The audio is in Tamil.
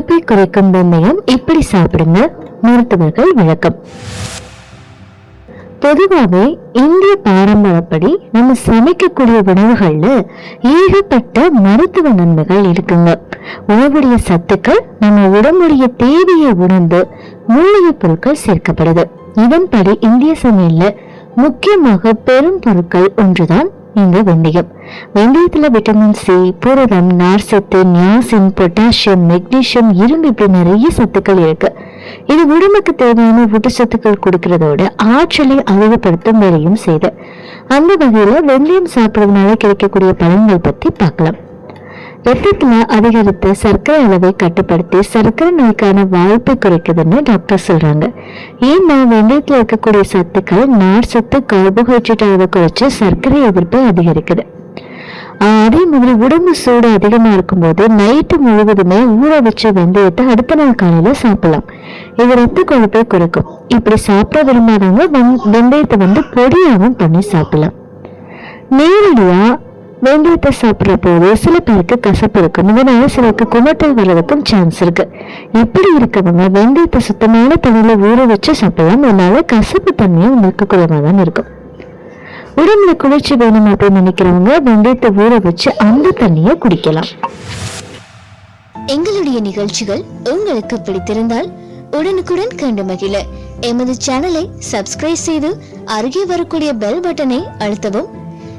கொழுப்பை குறைக்கும் வெந்தயம் இப்படி சாப்பிடுங்க. மருத்துவர்கள் விளக்கம். பொதுவாகவே இந்திய பாரம்பரியப்படி நம்ம சமைக்கக்கூடிய உணவுகள்ல ஏகப்பட்ட மருத்துவ நன்மைகள் இருக்குங்க. உணவுடைய சத்துக்கள் நம்ம உடம்புடைய தேவையை உணர்ந்து மூலிகை பொருட்கள் சேர்க்கப்படுது. இதன்படி இந்திய சமையல்ல முக்கியமாக பெரும் பொருட்கள் ஒன்றுதான் இந்த வெந்தயம் வெந்தயத்தில் விட்டமின் சி புரதம் நார்சத்து நியாசின் பொட்டாசியம் மெக்னீசியம் இரும்பு இப்படி நிறைய சத்துக்கள் இருக்கு. இது உடம்புக்கு தேவையான ஊட்டச்சத்துக்கள் கொடுக்கறதோட ஆற்றலை அதிகப்படுத்தும் வேலையும் செய்து. அந்த வகையில வெந்தயம் சாப்பிடுறதுனால கிடைக்கக்கூடிய பலன்கள் பத்தி பார்க்கலாம். ரத்தத்தில் அதிகரித்த சர்க்கரை அளவை கட்டுப்படுத்தி சர்க்கரை நோய்க்கான வாய்ப்பை குறைக்குதுன்னு டாக்டர் சொல்கிறாங்க ஏன்னா வெந்தயத்தில் இருக்கக்கூடிய சத்துக்கள் நார் சத்து கார்போஹைட்ரேட் அளவை குறைச்சி சர்க்கரை எதிர்ப்பை அதிகரிக்குது. அதே மாதிரி உடம்பு சூடு அதிகமாக இருக்கும்போது நைட்டு முழுவதுமே ஊற வச்ச வெந்தயத்தை அடுத்த நாள் காலையில் சாப்பிடலாம். இது ரத்த கொழுப்பை குறைக்கும். இப்படி சாப்பிட விரும்பாதவங்க வெந்- வெந்தயத்தை வந்து பொடியாகவும் பண்ணி சாப்பிடலாம். நேரடியாக வெந்தயத்தை சாப்பிட்ற போது சில பேருக்கு கசப்பு இருக்கும் இதனால சிலருக்கு குமட்டல் வர்றதுக்கும் சான்ஸ் இருக்கு. இப்படி இருக்கவங்க வெந்தயத்தை சுத்தமான தண்ணியில ஊற வச்சு சாப்பிடலாம். அதனால கசப்பு தண்ணியும் உங்களுக்கு குறைவாக தான் இருக்கும். உடம்புல குளிர்ச்சி வேணும் அப்படின்னு நினைக்கிறவங்க வெந்தயத்தை ஊற வச்சு அந்த தண்ணியை குடிக்கலாம். எங்களுடைய நிகழ்ச்சிகள் உங்களுக்கு பிடித்திருந்தால் உடனுக்குடன் கண்டு மகிழ. எமது சேனலை சப்ஸ்கிரைப் செய்து அருகே வரக்கூடிய பெல் பட்டனை அழுத்தவும்